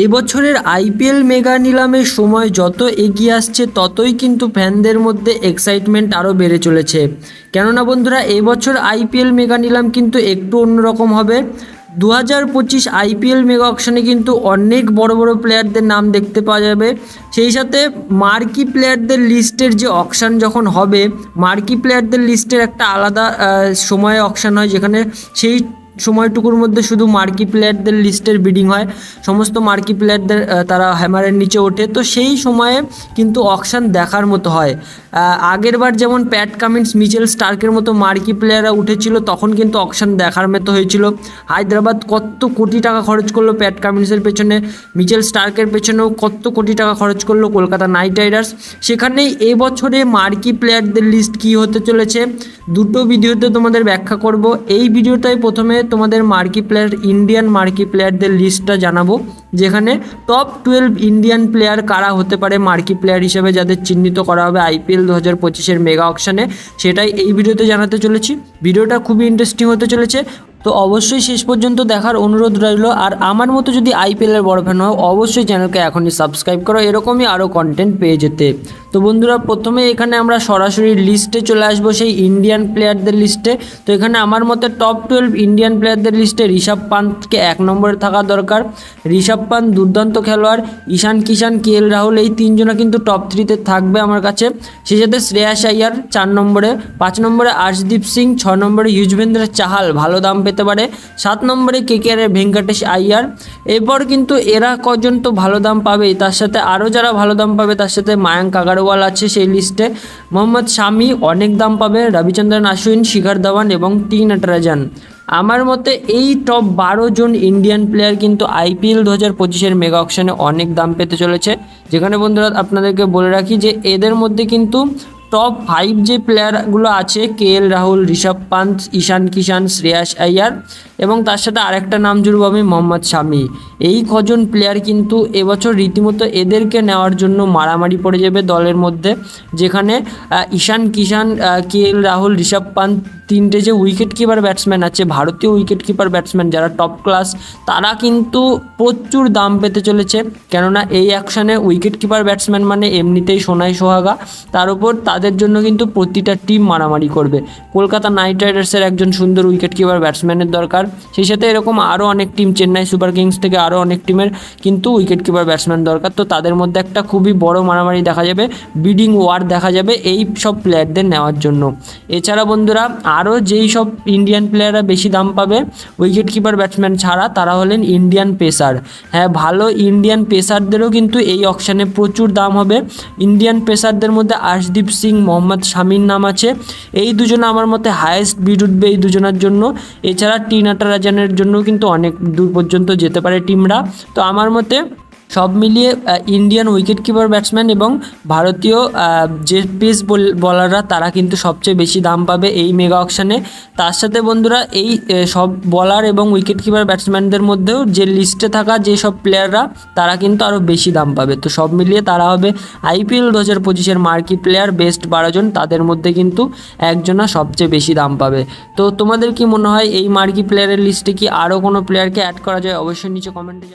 এই বছরের IPL mega নিলামের সময় যত এগিয়ে আসছে, ততই কিন্তু ফ্যানদের মধ্যে এক্সাইটমেন্ট আরও বেড়ে চলেছে। কেননা বন্ধুরা, এই বছর আইপিএল মেগা নিলাম কিন্তু একটু অন্যরকম হবে। দু হাজার পঁচিশ আইপিএল মেগা অকশনে কিন্তু অনেক বড় বড় প্লেয়ারদের নাম দেখতে পাওয়া যাবে। সেই সাথে মার্কি প্লেয়ারদের লিস্টের যে অকশন যখন হবে, মার্কি প্লেয়ারদের লিস্টের একটা আলাদা সময়ে অকশন হয়, যেখানে সেই সময়টুকুর মধ্যে শুধু মার্কি প্লেয়ারদের লিস্টের বিডিং হয়। সমস্ত মার্কি প্লেয়ারদের তারা হ্যামারের নিচে ওঠে। তো সেই সময়ে কিন্তু অকশান দেখার মতো হয়। আহ, আগের বার যেমন প্যাট কামিন্স মিচেল স্টার্কের মতো মার্কি প্লেয়াররা উঠেছিল তখন কিন্তু অকশান দেখার মতো হয়েছিল। হায়দ্রাবাদ কত কোটি টাকা খরচ করল প্যাট কামিন্সের পেছনে মিচেল স্টার্কের পেছনেও কত কোটি টাকা খরচ করল কলকাতা নাইট রাইডার্স। সেখানেই এবছরে মার্কি প্লেয়ারদের লিস্ট কী হতে চলেছে দুটো ভিডিওতে তোমাদের ব্যাখ্যা করব। এই ভিডিওটাই প্রথমে তোমাদের মার্কি প্লেয়ার ইন্ডিয়ান মার্কি প্লেয়ারদের লিস্টটা জানাব, যেখানে টপ টুয়েলভ ইন্ডিয়ান প্লেয়ার কারা হতে পারে মার্কি প্লেয়ার হিসেবে যাদের চিহ্নিত করা হবে আইপিএল দু হাজার পঁচিশের মেগা অকশানে সেটাই এই ভিডিওতে জানাতে চলেছি। ভিডিওটা খুবই ইন্টারেস্টিং হতে চলেছে। তো অবশ্যই শেষ পর্যন্ত দেখার অনুরোধ রইল। আর আমার মতো যদি আইপিএলের বড় ফ্যান হয় অবশ্যই চ্যানেলকে এখনই সাবস্ক্রাইব করো। এরকমই আরও কন্টেন্ট পেয়ে যেতে। তো বন্ধুরা, প্রথমে এখানে আমরা সরাসরি লিস্টে চলে আসব সেই ইন্ডিয়ান প্লেয়ারদের লিস্টে তো এখানে আমার মতে টপ টুয়েলভ ইন্ডিয়ান প্লেয়ারদের লিস্টে ঋষভ পান্তকে এক নম্বরে থাকা দরকার। ঋষভ পান্ত দুর্দান্ত খেলোয়াড়, ঈশান কিষান কে এল রাহুল, এই তিনজনা কিন্তু টপ থ্রিতে থাকবে আমার কাছে। সেই সাথে শ্রেয়াস আইয়ার চার নম্বরে, পাঁচ নম্বরে আর্শদীপ সিং, ছ নম্বরে ইউজবেন্দ্র চাহাল, ভালো দাম পেতে পারে। সাত নম্বরে কেকেআরের ভেঙ্কটেশ আইয়ার এরপর কিন্তু এরা কজন তো ভালো দাম পাবেই, তার সাথে আরও যারা ভালো দাম পাবে, তার সাথে মায়াঙ্ক আগারওয়াল আছে সেই লিস্টে মোহাম্মদ শামি অনেক দাম পাবে, রবিচন্দ্রন আশ্বিন, শিখর ধাওয়ান এবং টি নটরাজান। আমার মতে এই টপ বারো জন ইন্ডিয়ান প্লেয়ার কিন্তু আইপিএল দু হাজার পঁচিশের মেগা অকশনে অনেক দাম পেতে চলেছে। যেখানে বন্ধুরা আপনাদেরকে বলে রাখি যে এদের মধ্যে কিন্তু টপ ফাইভ যে প্লেয়ারগুলো আছে, কে এল রাহুল, ঋষভ পান্ত ঈশান কিষান শ্রেয়াস আইয়ার এবং তার সাথে আরেকটা নাম জুড়ব আমি, মোহাম্মদ শামি। এই কজন প্লেয়ার কিন্তু এবছর রীতিমতো এদেরকে নেওয়ার জন্য মারামারি পড়ে যাবে দলের মধ্যে, যেখানে ঈশান কিষান কে এল, রাহুল, ঋষভ পান্ত তিনটে যে উইকেট কিপার ব্যাটসম্যান আছে, ভারতীয় উইকেট কিপার ব্যাটসম্যান যারা টপ ক্লাস তারা কিন্তু প্রচুর দাম পেতে চলেছে। কেননা এই অ্যাকশানে উইকেট কিপার ব্যাটসম্যান মানে এমনিতেই সোনাই সোহাগা। তার উপর তাদের জন্য কিন্তু প্রতিটা টিম মারামারি করবে। কলকাতা নাইট রাইডার্সের একজন সুন্দর উইকেট কিপার ব্যাটসম্যানের দরকার। সেই সাথে এরকম আরও অনেক টিম চেন্নাই সুপার কিংস থেকে আরও অনেক টিমের কিন্তু উইকেট কিপার ব্যাটসম্যান দরকার। তো তাদের মধ্যে একটা খুবই বড় মারামারি দেখা যাবে বিডিং ওয়ার দেখা যাবে এই সব প্লেয়ারদের নেওয়ার জন্য। এছাড়া বন্ধুরা আরও যেই সব ইন্ডিয়ান প্লেয়াররা বেশি দাম পাবে উইকেট কিপার ব্যাটসম্যান ছাড়া তারা হলেন ইন্ডিয়ান পেসার হ্যাঁ ভালো ইন্ডিয়ান পেসারদেরও কিন্তু এই অকশানে প্রচুর দাম হবে। ইন্ডিয়ান পেসারদের মধ্যে আশদীপ সিং মোহাম্মদ শামির নাম আছে। এই দুজনে আমার মতে হায়েস্ট বিড উঠবে এই দুজনের জন্য। এছাড়া টি নাটারাজানের জন্য কিন্তু অনেক দূর পর্যন্ত যেতে পারে টিমরা। তো আমার মতে সব মিলিয়ে ইন্ডিয়ান উইকেট কিপার ব্যাটসম্যান এবং ভারতীয় যে পেস বলাররা, তারা কিন্তু সবচেয়ে বেশি দাম পাবে এই মেগা অকশানে তার সাথে বন্ধুরা, এই সব বলার এবং উইকেট কিপার ব্যাটসম্যানদের মধ্যেও যে লিস্টে থাকা যে সব প্লেয়াররা তারা কিন্তু আরও বেশি দাম পাবে। তো সব মিলিয়ে তারা হবে আইপিএল দু হাজার পঁচিশের মার্কি প্লেয়ার বেস্ট বারো জন তাদের মধ্যে কিন্তু একজনা সবচেয়ে বেশি দাম পাবে। তো তোমাদের কি মনে হয়, এই মার্কি প্লেয়ারের লিস্টে কি আরও কোনো প্লেয়ারকে অ্যাড করা যায়? অবশ্যই নিচে কমেন্টে